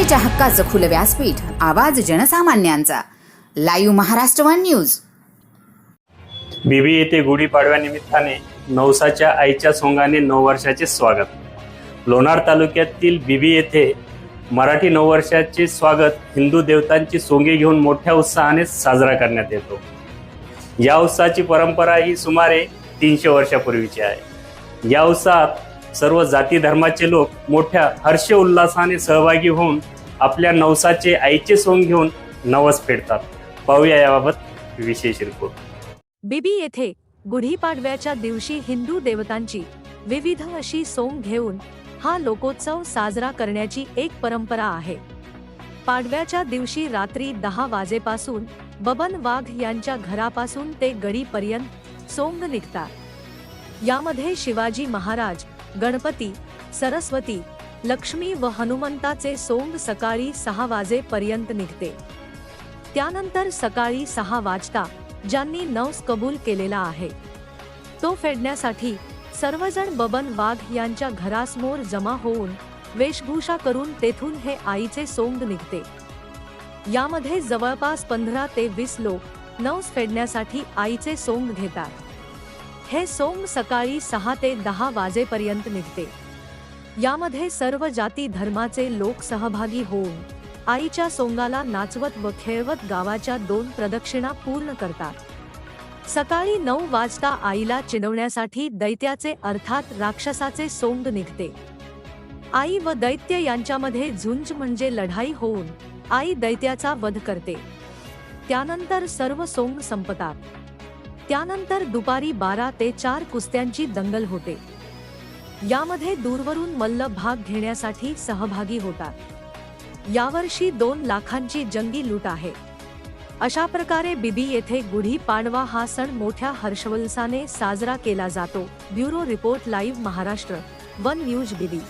जनतेच्या हक्काचं खुलं व्यासपीठ आवाज जनसामान्यांचा. Live Maharashtra one news. Bibi येथे गुढीपाडव्यानिमित्ताने नवसाच्या आईच्या सोंगाने नऊ वर्षाचे स्वागत. लोणार तालुक्यातील बीबी येथे मराठी नववर्षाचे स्वागत हिंदू देवतांची सोंगे घेऊन मोठ्या उत्साहाने साजरा करण्यात येतो. या उत्साहाची परंपरा ही सुमारे तीनशे वर्षापूर्वीची आहे. या उत्साहात सर्व जाती धर्माचे लोक मोठ्या हर्ष उल्हासाने सहभागी होऊन आपल्या नवसाचे आईचे सोंग घेऊन नवस फेडतात. पाहूया याबाबत विशेष रिपोर्ट बिबी येथे गुढीपाडव्याच्या दिवशी हिंदू देवतांची विविध अशी सोंग घेऊन हा लोकोत्सव साजरा करण्याची एक परंपरा आहे. पाडव्याच्या दिवशी रात्री दहा वाजेपासून बबन वाघ यांच्या घरापासून ते गडीपर्यंत सोंग निघतात. यामध्ये शिवाजी महाराज गणपती सरस्वती लक्ष्मी व हनुमंताचे सोंग सकाळी सहा वाजेपर्यंत निघते. त्यानंतर सकाळी सहा वाजता ज्यांनी नवस कबूल केलेला आहे. तो फेडण्यासाठी सर्वजण बबन वाघ यांच्या घरासमोर जमा होऊन वेशभूषा करून तेथून हे आईचे सोंग निघते. यामध्ये जवळपास पंधरा ते वीस लोक नवस फेडण्यासाठी आईचे सोंग घेतात. हे सोंग सकाळी सहा ते दहा वाजेपर्यंत निघते. यामध्ये सर्व जाती धर्माचे लोक सहभागी होऊन आईच्या सोंगाला नाचवत व खेळवत गावाच्या दोन प्रदक्षिणा पूर्ण करतात. सकाळी नऊ वाजता आईला चिडवण्यासाठी दैत्याचे अर्थात राक्षसाचे सोंग निघते. आई व दैत्य यांच्यामध्ये झुंज म्हणजे लढाई होऊन आई दैत्याचा वध करते. त्यानंतर सर्व सोंग संपतात. त्यानंतर दुपारी बारा ते चार कुस्त्यांची दंगल होते. यामध्ये दूरवरून मल्ल भाग घेण्यासाठी सहभागी होतात. यावर्षी दोन लाखांची जंगी लूट आहे. अशा प्रकारे बिबी येथे गुढी पाडवा हा सण मोठ्या हर्षवल्साने साजरा केला जातो. Bureau report live Maharashtra one news बिबी.